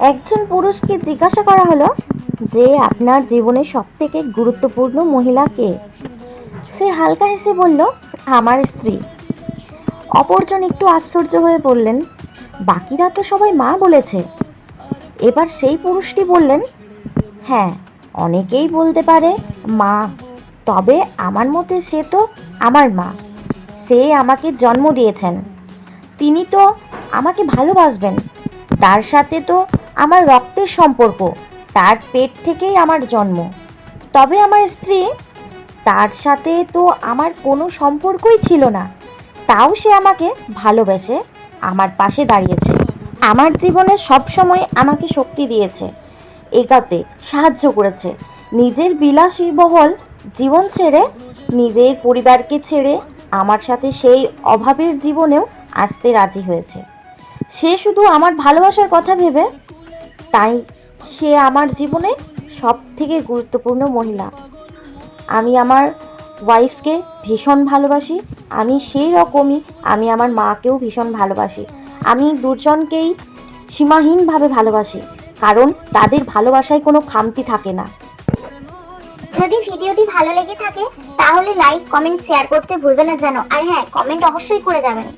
একজন পুরুষকে জিজ্ঞাসা করা হলো যে আপনার জীবনের সবথেকে গুরুত্বপূর্ণ মহিলা কে? সে হালকা হেসে বলল, আমার স্ত্রী। অপরজন একটু আশ্চর্য হয়ে বললেন, বাকিরা তো সবাই মা বলেছে। এবার সেই পুরুষটি বললেন হ্যাঁ অনেকেই বলতে পারে মা, তবে আমার মতে সে তো আমার মা। সে আমাকে জন্ম দিয়েছেন। তিনি তো আমাকে ভালোবাসবেন। তার সাথে তো আমার রক্তের সম্পর্ক, তার পেট থেকেই আমার জন্ম। তবে আমার স্ত্রী, তার সাথে তো আমার কোনো সম্পর্কই ছিল না। তাও সে আমাকে ভালোবেসে আমার পাশে দাঁড়িয়েছে। আমার জীবনে সব সময় আমাকে শক্তি দিয়েছে, এগাতে সাহায্য করেছে। নিজের বিলাসী বহল জীবন ছেড়ে, নিজের পরিবারকে ছেড়ে আমার সাথে সেই অভাবের জীবনেও আসতে রাজি হয়েছে। সে শুধু আমার ভালোবাসার কথা ভেবে তাই সে আমার জীবনে সব থেকে গুরুত্বপূর্ণ মহিলা। আমি আমার ওয়াইফকে ভীষণ ভালোবাসি, আমি সেই রকমই আমি আমার মাকেও ভীষণ ভালোবাসি। আমি দুজনকেই সীমাহীনভাবে ভালোবাসি, কারণ তাদের ভালোবাসায় কোনো খামতি থাকে না। যদি ভিডিওটি ভালো লেগে থাকে, তাহলে লাইক কমেন্ট শেয়ার করতে ভুলবেন না যেন। আর হ্যাঁ কমেন্ট অবশ্যই করে যাবেন।